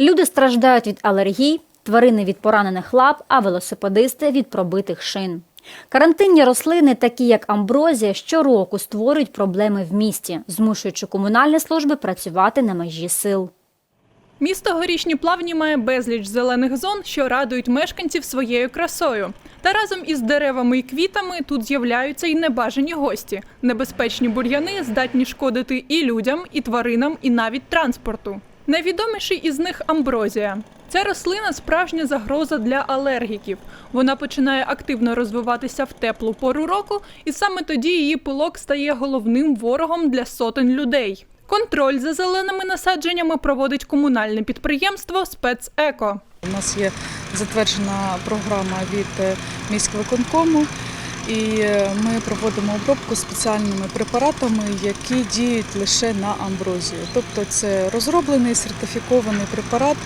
Люди страждають від алергій, тварини від поранених лап, а велосипедисти від пробитих шин. Карантинні рослини, такі як амброзія, щороку створюють проблеми в місті, змушуючи комунальні служби працювати на межі сил. Місто Горішні Плавні має безліч зелених зон, що радують мешканців своєю красою. Та разом із деревами і квітами тут з'являються й небажані гості. Небезпечні бур'яни здатні шкодити і людям, і тваринам, і навіть транспорту. Найвідоміший із них амброзія. Ця рослина справжня загроза для алергіків. Вона починає активно розвиватися в теплу пору року, і саме тоді її пилок стає головним ворогом для сотень людей. Контроль за зеленими насадженнями проводить комунальне підприємство Спецеко. У нас є затверджена програма від е, міськвиконкому, і е, ми проводимо обробку спеціальними препаратами, які діють лише на амброзію. Тобто це розроблений сертифікований препарат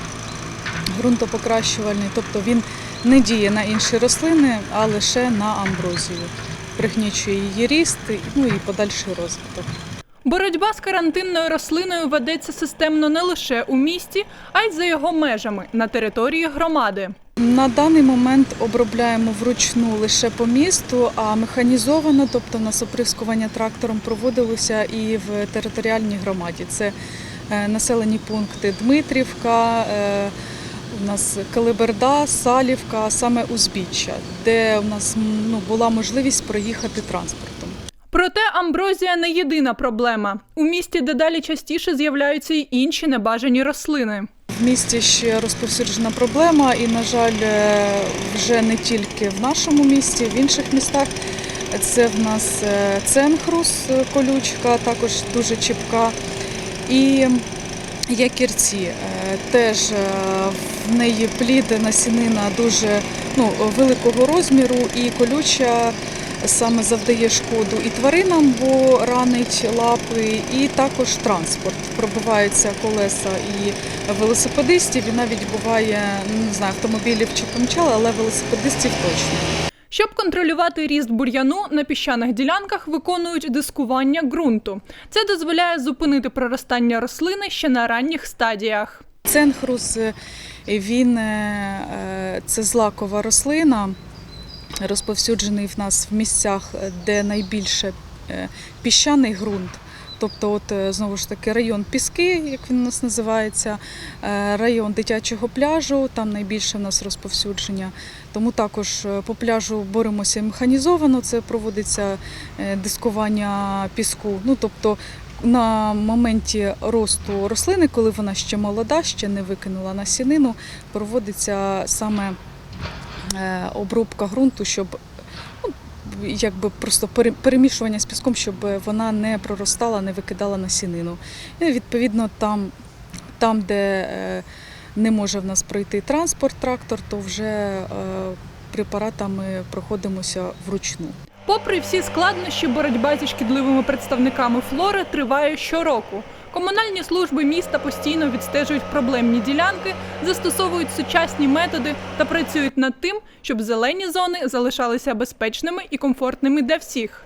ґрунтопокращувальний, тобто він не діє на інші рослини, а лише на амброзію. Пригнічує її ріст ну і подальший розвиток. Боротьба з карантинною рослиною ведеться системно не лише у місті, а й за його межами на території громади. На даний момент обробляємо вручну лише по місту, а механізовано, тобто у нас оприскування трактором проводилося і в територіальній громаді. Це е, населені пункти Дмитрівка, е, у нас Калиберда, Салівка, саме узбіччя, де у нас ну, була можливість проїхати транспортом. Проте амброзія не єдина проблема. У місті дедалі частіше з'являються й інші небажані рослини. В місті ще розповсюджена проблема, і, на жаль, е, вже не тільки в нашому місті, в інших містах. Це в нас е, ценхрус, е, колючка, також дуже чіпка. І якірці. Теж в неї плід насінина дуже ну, великого розміру і колюча саме завдає шкоду і тваринам, бо ранить лапи, і також транспорт. Пробиваються колеса і велосипедистів, і навіть буває, ну, не знаю, автомобілів чи помчали, але велосипедистів точно. Щоб контролювати ріст бур'яну, на піщаних ділянках виконують дискування ґрунту. Це дозволяє зупинити проростання рослини ще на ранніх стадіях. Ценхрус е, він е, е, це злакова рослина, розповсюджений в нас в місцях, де найбільше е, піщаний ґрунт. Тобто, от е, знову ж таки район Піски, як він у нас називається, е, район дитячого пляжу, там найбільше в нас розповсюдження. Тому також е, по пляжу боремося механізовано. Це проводиться е, дискування піску. Ну тобто на моменті росту рослини, коли вона ще молода, ще не викинула насінину, проводиться саме е, обробка ґрунту, щоб ну, якби просто пере- перемішування з піском, щоб вона не проростала, не викидала насінину. І відповідно там, там де е, не може в нас пройти транспорт, трактор, то вже е, препаратами проходимося вручну. Попри всі складнощі, боротьба зі шкідливими представниками флори триває щороку. Комунальні служби міста постійно відстежують проблемні ділянки, застосовують сучасні методи та працюють над тим, щоб зелені зони залишалися безпечними і комфортними для всіх.